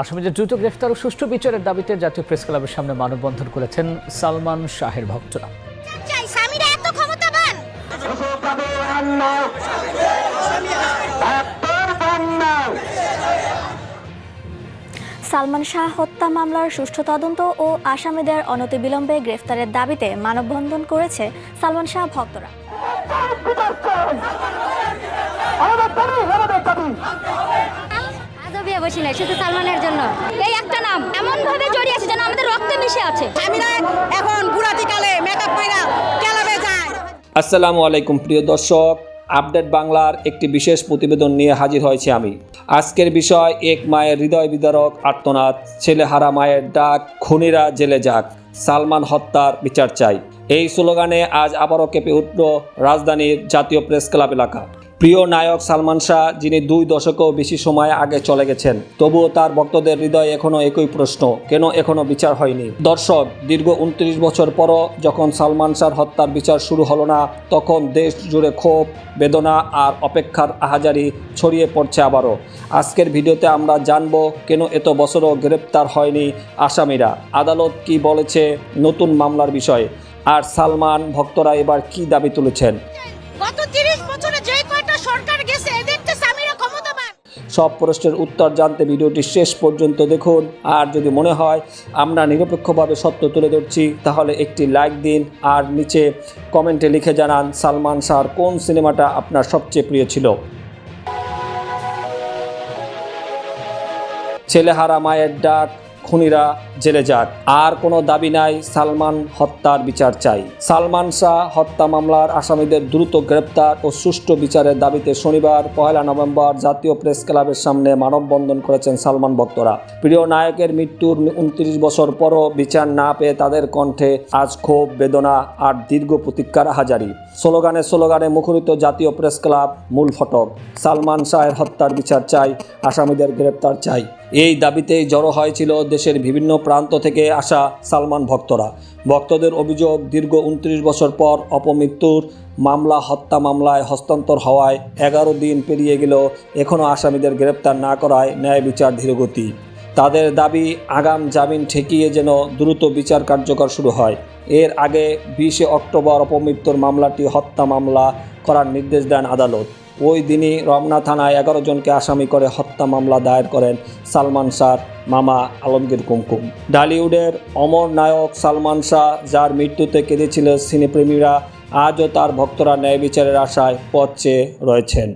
আসামিদের দ্রুত গ্রেফতার ও সুষ্ঠু বিচারের দাবিতে জাতীয় প্রেস ক্লাবের সামনে মানববন্ধন করেছেন সালমান শাহের ভক্তরা। সালমান শাহ হত্যা মামলার সুষ্ঠু তদন্ত ও আসামিদের অনতিবিলম্বে গ্রেফতারের দাবিতে মানববন্ধন করেছে সালমান শাহ ভক্তরা। বসি নাই শুধু সালমানের জন্য। এই একটা নাম এমন ভাবে জড়িয়ে আছে যেন আমাদের রক্তে মিশে আছে। স্বামীরা এখন বুড়াটি কালে মেকআপ মাইরা ক্যালাবে যায় আসসালামু আলাইকুম প্রিয় দর্শক আপডেট বাংলার একটি বিশেষ প্রতিবেদন নিয়ে হাজির হয়েছি আমি। আজকের বিষয় এক মায়ের হৃদয় বিদারক আর্তনাদ ছেলেহারা মায়ের ডাক খুনিরা জেলে যাক সালমান হত্যার বিচার চাই। এই স্লোগানে আজ আবারও কেঁপে উঠল রাজধানীর জাতীয় প্রেস ক্লাব এলাকা। প্রিয় নায়ক সালমান শাহ, যিনি দুই দশকেও বেশি সময় আগে চলে গেছেন। তবুও তার ভক্তদের হৃদয়ে এখনও একই প্রশ্ন, কেন এখনও বিচার হয়নি? দর্শক, দীর্ঘ উনত্রিশ বছর পরও যখন সালমান শাহর হত্যার বিচার শুরু হলো না, তখন দেশ জুড়ে ক্ষোভ, বেদনা আর অপেক্ষার আহাজারি ছড়িয়ে পড়ছে আবারও। আজকের ভিডিওতে আমরা জানব, কেন এত বছরও গ্রেপ্তার হয়নি আসামিরা? আদালত কি বলেছে নতুন মামলার বিষয়ে? আর সালমান ভক্তরা এবার কি দাবি তুলেছেন? গত তিরিশ বছরে সব প্রশ্নের উত্তর জানতে ভিডিওটি শেষ পর্যন্ত দেখুন। আর যদি মনে হয় আমরা নিরপেক্ষভাবে সত্য তুলে ধরছি, তাহলে একটি লাইক দিন। আর নিচে কমেন্টে লিখে জানান, সালমান শাহর কোন সিনেমাটা আপনার সবচেয়ে প্রিয় ছিল? ছেলেহারা মায়ের ডাক খুনিরা জেলে যাক। আর কোনো দাবি নাই, সালমান হত্যার বিচার চাই। সালমান শাহ হত্যা মামলার আসামিদের দ্রুত গ্রেপ্তার ও সুষ্ঠু বিচারের দাবিতে শনিবার, পয়লা নভেম্বর জাতীয় প্রেস ক্লাবের সামনে মানববন্ধন করেছেন সালমান ভক্তরা। প্রিয় নায়কের মৃত্যুর উনত্রিশ বছর পরও বিচার না পেয়ে তাদের কণ্ঠে আজ ক্ষোভ, বেদনা আর দীর্ঘ প্রতীক্ষার হাজারি। স্লোগানে স্লোগানে মুখরিত জাতীয় প্রেস ক্লাব মূল ফটক। সালমান শাহের হত্যার বিচার চাই, আসামিদের গ্রেপ্তার চাই। এই দাবিতেই জড়ো হয়েছিল দেশের বিভিন্ন প্রান্ত থেকে আসা সালমান ভক্তরা। ভক্তদের অভিযোগ, দীর্ঘ উনত্রিশ বছর পর অপমৃত্যুর মামলা, হত্যা মামলায় হস্তান্তর হওয়ায় এগারো দিন পেরিয়ে গেল এখনও আসামিদের গ্রেপ্তার না করায় ন্যায় বিচার ধীরগতি। তাদের দাবি আগাম জামিন ঠেকিয়ে যেন দ্রুত বিচার কার্যকর শুরু হয়। এর আগে বিশে অক্টোবর অপমৃত্যুর মামলাটি হত্যা মামলা করার নির্দেশ দেন আদালত। ওই দিনই রমনা থানায় এগারো জনকে আসামি করে হত্যা মামলা দায়ের করেন সালমান শাহর মামা আলমগীর কুমকুম। ডালিউডের অমর নায়ক সালমান শাহ, যার মৃত্যুতে কেঁদেছিল সিনেপ্রেমীরা, আজও তার ভক্তরা ন্যায় বিচারের আশায় পথ চেয়ে রয়েছেন।